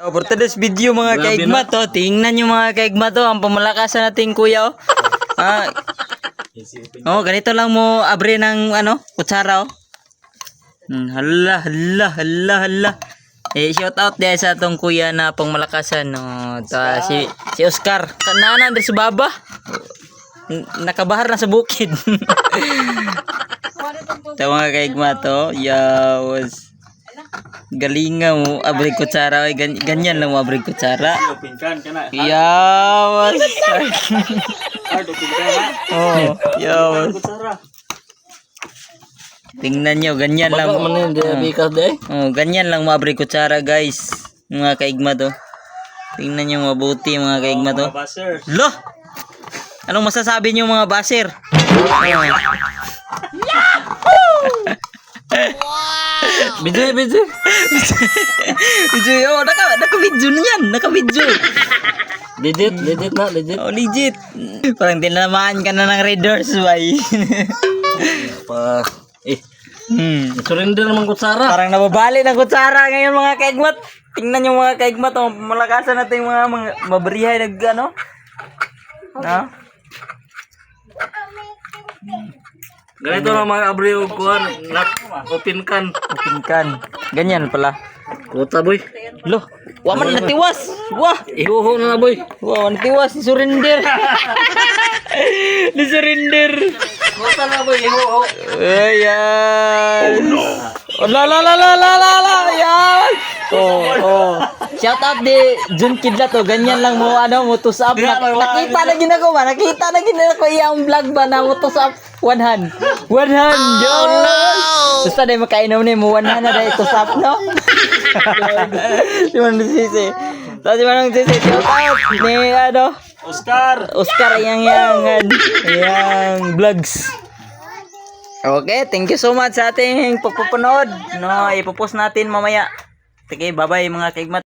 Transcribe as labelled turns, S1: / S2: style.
S1: Oh, for today's video mga
S2: Grabe
S1: kaigma to, tingnan nyo mga kaigma to, ang pamalakasan nating kuya oh. Ah, oh, ganito lang mo abre ng ano, kutsara oh. Hmm, hala, hala, hala, hala. Eh, shout out din sa atong kuya na pangmalakasan. No, ta, si, si Oscar. Kanana sa baba. Nakabahar na sa bukid. Ito mga kaigma to. Yawas. Galinga mo. Abrig kutsara. Ay, gan- ganyan lang mo abrig kutsara.
S2: Pinkan ka na.
S1: Yawas.
S2: Ardo pinkan na.
S1: oh, yawas. Tingnan nyo, ganyan lang.
S2: Baka man yun, di bikas de.
S1: Oh, ganyan lang maabri kutsara, guys. Mga kaigma to. Tingnan nyo mabuti mga kaigma to.
S2: Baser.
S1: Lo! Anong masasabi nyo mga baser?
S2: Bidyo, bidyo.
S1: Video, oh, naka, naka-video na yan. Naka-video.
S2: Legit, legit na, legit.
S1: Oh, legit. Parang tinamaan ka na ng Raiders, bay.
S2: Pa, eh,
S1: hmm.
S2: surrender naman kutsara.
S1: Parang nababali ng kutsara ngayon mga kaigmat. Tingnan yung mga kaigmat. Oh, malakasan natin yung mga, mga mabarihay nag ano. No?
S2: Ganito na mga abriyo kuhan. Nak, open kan.
S1: Pinkan. Ganyan pala.
S2: Kuta boy.
S1: Lo, waman natiwas. Wah,
S2: Ihuho na na boy.
S1: wah, natiwas ni surrender. ni surrender.
S2: Kuta na boy, ihuho.
S1: Ayan. Oh, la la la la la la la. Shout out di Jun Kidla to. Ganyan lang mo ano mo tus up. Nak- nakita na ginagawa. Nakita na ginagawa iyang vlog ba na mo tus up one hand. One hand. Oh, no. Basta dahil makainom ni mo one hand na dahil tus up no. Manong Sisi. So si Manong Sisi. Shout out ni ano.
S2: Oscar.
S1: Oscar yang yang yang vlogs. Okay, thank you so much sa ating pagpupunod. No, ipopost natin mamaya. Sige, bye-bye mga kaigmat.